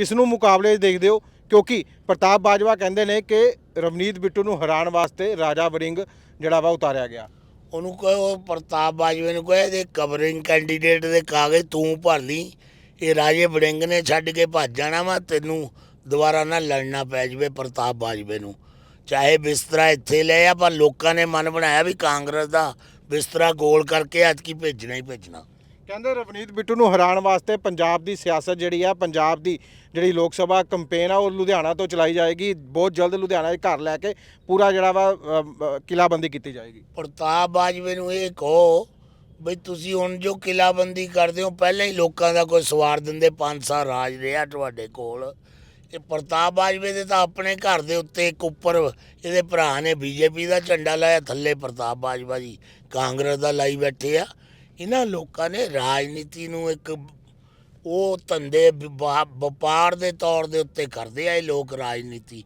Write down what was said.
ਕਿਸ ਨੂੰ ਮੁਕਾਬਲੇ 'ਚ ਦੇਖਦੇ ਹੋ? ਕਿਉਂਕਿ ਪ੍ਰਤਾਪ ਬਾਜਵਾ ਕਹਿੰਦੇ ਨੇ ਕਿ ਰਵਨੀਤ ਬਿੱਟੂ ਨੂੰ ਹਰਾਉਣ ਵਾਸਤੇ ਰਾਜਾ ਵੜਿੰਗ ਜਿਹੜਾ ਵਾ ਉਤਾਰਿਆ ਗਿਆ। ਉਹਨੂੰ ਕਹੋ ਪ੍ਰਤਾਪ ਬਾਜਵੇ ਨੂੰ ਕਹੇ ਇਹਦੇ ਕਵਰਿੰਗ ਕੈਂਡੀਡੇਟ ਦੇ ਕਾਗਜ਼ ਤੂੰ ਭਰ ਲਈ। ਇਹ ਰਾਜੇ ਵੜਿੰਗ ਨੇ ਛੱਡ ਕੇ ਭੱਜ ਜਾਣਾ ਵਾ, ਤੈਨੂੰ ਦੁਬਾਰਾ ਨਾ ਲੜਨਾ ਪੈ ਜਵੇ ਪ੍ਰਤਾਪ ਬਾਜਵੇ ਨੂੰ। ਚਾਹੇ ਬਿਸਤਰਾ ਇੱਥੇ ਲੈ ਆ, ਪਰ ਲੋਕਾਂ ਨੇ ਮਨ ਬਣਾਇਆ ਵੀ ਕਾਂਗਰਸ ਦਾ ਬਿਸਤਰਾ ਗੋਲ ਕਰਕੇ ਐਤਕੀ ਭੇਜਣਾ ਹੀ ਭੇਜਣਾ। ਕਹਿੰਦੇ ਰਵਨੀਤ ਬਿੱਟੂ ਨੂੰ ਹਰਾਉਣ ਵਾਸਤੇ ਪੰਜਾਬ ਦੀ ਸਿਆਸਤ ਜਿਹੜੀ ਆ ਪੰਜਾਬ ਦੀ ਜਿਹੜੀ ਲੋਕ ਸਭਾ ਕੰਪੇਨ ਆ ਉਹ ਲੁਧਿਆਣਾ ਤੋਂ ਚਲਾਈ ਜਾਏਗੀ। ਬਹੁਤ ਜਲਦ ਲੁਧਿਆਣਾ 'ਚ ਘਰ ਲੈ ਕੇ ਪੂਰਾ ਜਿਹੜਾ ਵਾ ਅ, ਅ, ਕਿਲਾਬੰਦੀ ਕੀਤੀ ਜਾਏਗੀ। ਪ੍ਰਤਾਪ ਬਾਜਵੇ ਨੂੰ ਇਹ ਕਹੋ ਬਈ ਤੁਸੀਂ ਹੁਣ ਜੋ ਕਿਲਾਬੰਦੀ ਕਰਦੇ ਹੋ ਪਹਿਲਾਂ ਹੀ ਲੋਕਾਂ ਦਾ ਕੋਈ ਸਵਾਰ ਦਿੰਦੇ ਪੰਜ ਸਾਲ ਰਾਜ ਰਿਹਾ ਤੁਹਾਡੇ ਕੋਲ। ਇਹ ਪ੍ਰਤਾਪ ਬਾਜਵੇ ਦੇ ਤਾਂ ਆਪਣੇ ਘਰ ਦੇ ਉੱਤੇ ਇੱਕ ਉੱਪਰ ਇਹਦੇ ਭਰਾ ਨੇ ਬੀਜੇਪੀ ਦਾ ਝੰਡਾ ਲਾਇਆ ਥੱਲੇ ਪ੍ਰਤਾਪ ਬਾਜਵਾ ਜੀ ਕਾਂਗਰਸ ਦਾ ਲਾਈ ਬੈਠੇ ਆ। ਇਹਨਾਂ ਲੋਕਾਂ ਨੇ ਰਾਜਨੀਤੀ ਨੂੰ ਇੱਕ ਉਹ ਧੰਦੇ ਵਪਾ- ਵਪਾਰ ਦੇ ਤੌਰ ਦੇ ਉੱਤੇ ਕਰਦੇ ਆ ਇਹ ਲੋਕ ਰਾਜਨੀਤੀ।